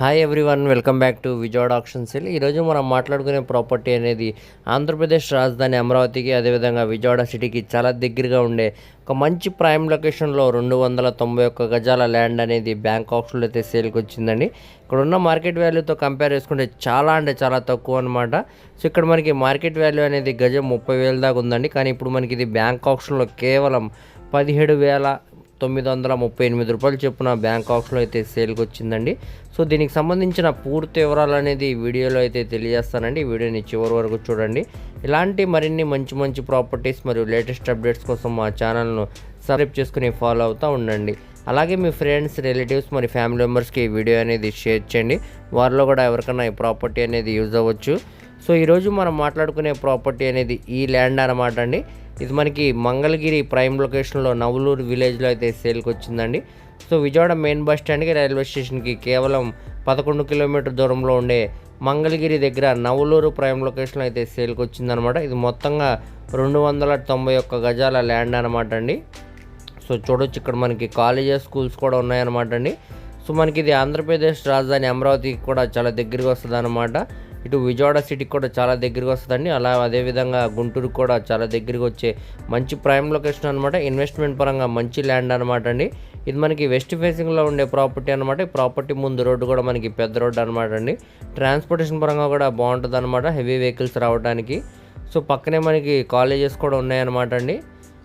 Hi everyone welcome back to Vijayawada auction sale ఈరోజు మనం మాట్లాడుకునే ప్రాపర్టీ అనేది ఆంధ్రప్రదేశ్ రాజధాని అమరావతికి అదేవిధంగా విజయవాడ సిటీకి చాలా దగ్గరగా ఉండే ఒక మంచి ప్రైమ్ లొకేషన్లో రెండు వందల తొంభై ఒక్క గజాల ల్యాండ్ అనేది బ్యాంక్ ఆప్షన్లో అయితే సేల్కి వచ్చిందండి. ఇక్కడ ఉన్న మార్కెట్ వాల్యూతో కంపేర్ చేసుకుంటే చాలా అంటే చాలా తక్కువ అనమాట సో ఇక్కడ మనకి మార్కెట్ వాల్యూ అనేది గజం ముప్పై వేల దాకా ఉందండి. కానీ ఇప్పుడు మనకి ఇది బ్యాంక్ ఆప్షన్లో కేవలం పదిహేడు వేల తొమ్మిది వందల ముప్పై ఎనిమిది రూపాయలు చొప్పున బ్యాంక్ ఆఫ్లో అయితే సేల్కి వచ్చిందండి సో దీనికి సంబంధించిన పూర్తి వివరాలు అనేది వీడియోలో అయితే తెలియజేస్తానండి. వీడియోని చివరి వరకు చూడండి. ఇలాంటి మరిన్ని మంచి మంచి ప్రాపర్టీస్ మరియు లేటెస్ట్ అప్డేట్స్ కోసం మా ఛానల్ను సబ్స్క్రైబ్ చేసుకుని ఫాలో అవుతూ ఉండండి. అలాగే మీ ఫ్రెండ్స్ రిలేటివ్స్ మరి ఫ్యామిలీ మెంబర్స్కి ఈ వీడియో అనేది షేర్ చేయండి. వారిలో కూడా ఎవరికైనా ఈ ప్రాపర్టీ అనేది యూజ్ అవ్వచ్చు. సో ఈరోజు మనం మాట్లాడుకునే ప్రాపర్టీ అనేది ఈ ల్యాండ్ అనమాట అండి. ఇది మనకి మంగళగిరి ప్రైమ్ లొకేషన్లో నవలూరు విలేజ్లో అయితే సేల్కి వచ్చిందండి. సో విజయవాడ మెయిన్ బస్ స్టాండ్కి రైల్వే స్టేషన్కి కేవలం పదకొండు కిలోమీటర్ దూరంలో ఉండే మంగళగిరి దగ్గర నవలూరు ప్రైమ్ లొకేషన్లో అయితే సేల్కి వచ్చిందనమాట. ఇది మొత్తంగా రెండు వందల తొంభై ఒక్క గజాల ల్యాండ్ అనమాట అండి. సో చూడొచ్చు ఇక్కడ మనకి కాలేజెస్ స్కూల్స్ కూడా ఉన్నాయన్నమాట అండి. సో మనకి ఇది ఆంధ్రప్రదేశ్ రాజధాని అమరావతికి కూడా చాలా దగ్గరికి వస్తుంది అనమాట ఇటు విజయవాడ సిటీకి కూడా చాలా దగ్గరికి వస్తుందండి. అలా అదేవిధంగా గుంటూరుకు కూడా చాలా దగ్గరికి వచ్చే మంచి ప్రైమ్ లొకేషన్ అనమాట ఇన్వెస్ట్మెంట్ పరంగా మంచి ల్యాండ్ అనమాట అండి. ఇది మనకి వెస్ట్ ఫేసింగ్లో ఉండే ప్రాపర్టీ అనమాట ఈ ప్రాపర్టీ ముందు రోడ్డు కూడా మనకి పెద్ద రోడ్డు అనమాట అండి. ట్రాన్స్పోర్టేషన్ పరంగా కూడా బాగుంటుంది అనమాట హెవీ వెహికల్స్ రావడానికి. సో పక్కనే మనకి కాలేజెస్ కూడా ఉన్నాయన్నమాట అండి.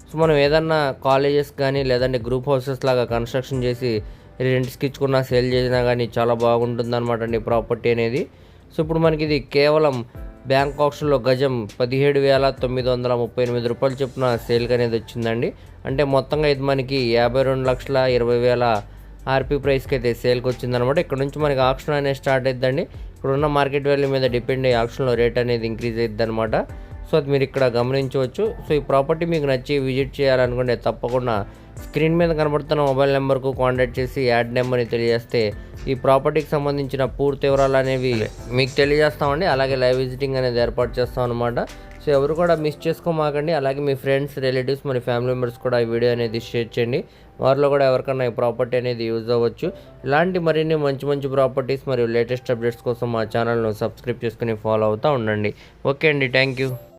సో మనం ఏదన్నా కాలేజెస్ కానీ లేదంటే గ్రూప్ హౌసెస్ లాగా కన్స్ట్రక్షన్ చేసి రెంట్స్కి ఇచ్చుకున్నా సేల్ చేసినా కానీ చాలా బాగుంటుంది అనమాట అండి ప్రాపర్టీ అనేది. సో ఇప్పుడు మనకి ఇది కేవలం బ్యాంక్ ఆప్షన్లో గజం పదిహేడు వేల తొమ్మిది వందల ముప్పై ఎనిమిది రూపాయలు చొప్పున సేల్కి అనేది వచ్చిందండి. అంటే మొత్తంగా ఇది మనకి యాభై రెండు లక్షల ఇరవై వేల ఆర్పీ ప్రైస్కి అయితే సేల్కి వచ్చిందనమాట. ఇక్కడ నుంచి మనకి ఆప్షన్ అనేది స్టార్ట్ అవుతుందండి ఇప్పుడున్న మార్కెట్ వాల్యూ మీద డిపెండ్ అయ్యి ఆప్షన్లో రేట్ అనేది ఇంక్రీజ్ అవుతుంది అనమాట సో అది మీరు ఇక్కడ గమనించవచ్చు. సో ఈ ప్రాపర్టీ మీకు నచ్చి విజిట్ చేయాలనుకుంటే తప్పకుండా స్క్రీన్ మీద కనబడుతున్న మొబైల్ నెంబర్కు కాంటాక్ట్ చేసి యాడ్ నెంబర్ని తెలియజేస్తే ఈ ప్రాపర్టీకి సంబంధించిన పూర్తి వివరాలు అనేవి మీకు తెలియజేస్తామండి. అలాగే లైవ్ విజిటింగ్ అనేది ఏర్పాటు చేస్తాం అనమాట సో ఎవరు కూడా మిస్ చేసుకోమాకండి. అలాగే మీ ఫ్రెండ్స్ రిలేటివ్స్ మరి ఫ్యామిలీ మెంబర్స్ కూడా ఈ వీడియో అనేది షేర్ చేయండి. వారిలో కూడా ఎవరికైనా ఈ ప్రాపర్టీ అనేది యూజ్ అవ్వచ్చు. ఇలాంటి మరిన్ని మంచి మంచి ప్రాపర్టీస్ మరియు లేటెస్ట్ అప్డేట్స్ కోసం మా ఛానల్ను సబ్స్క్రైబ్ చేసుకుని ఫాలో అవుతూ ఉండండి. ఓకే అండి. Thank you.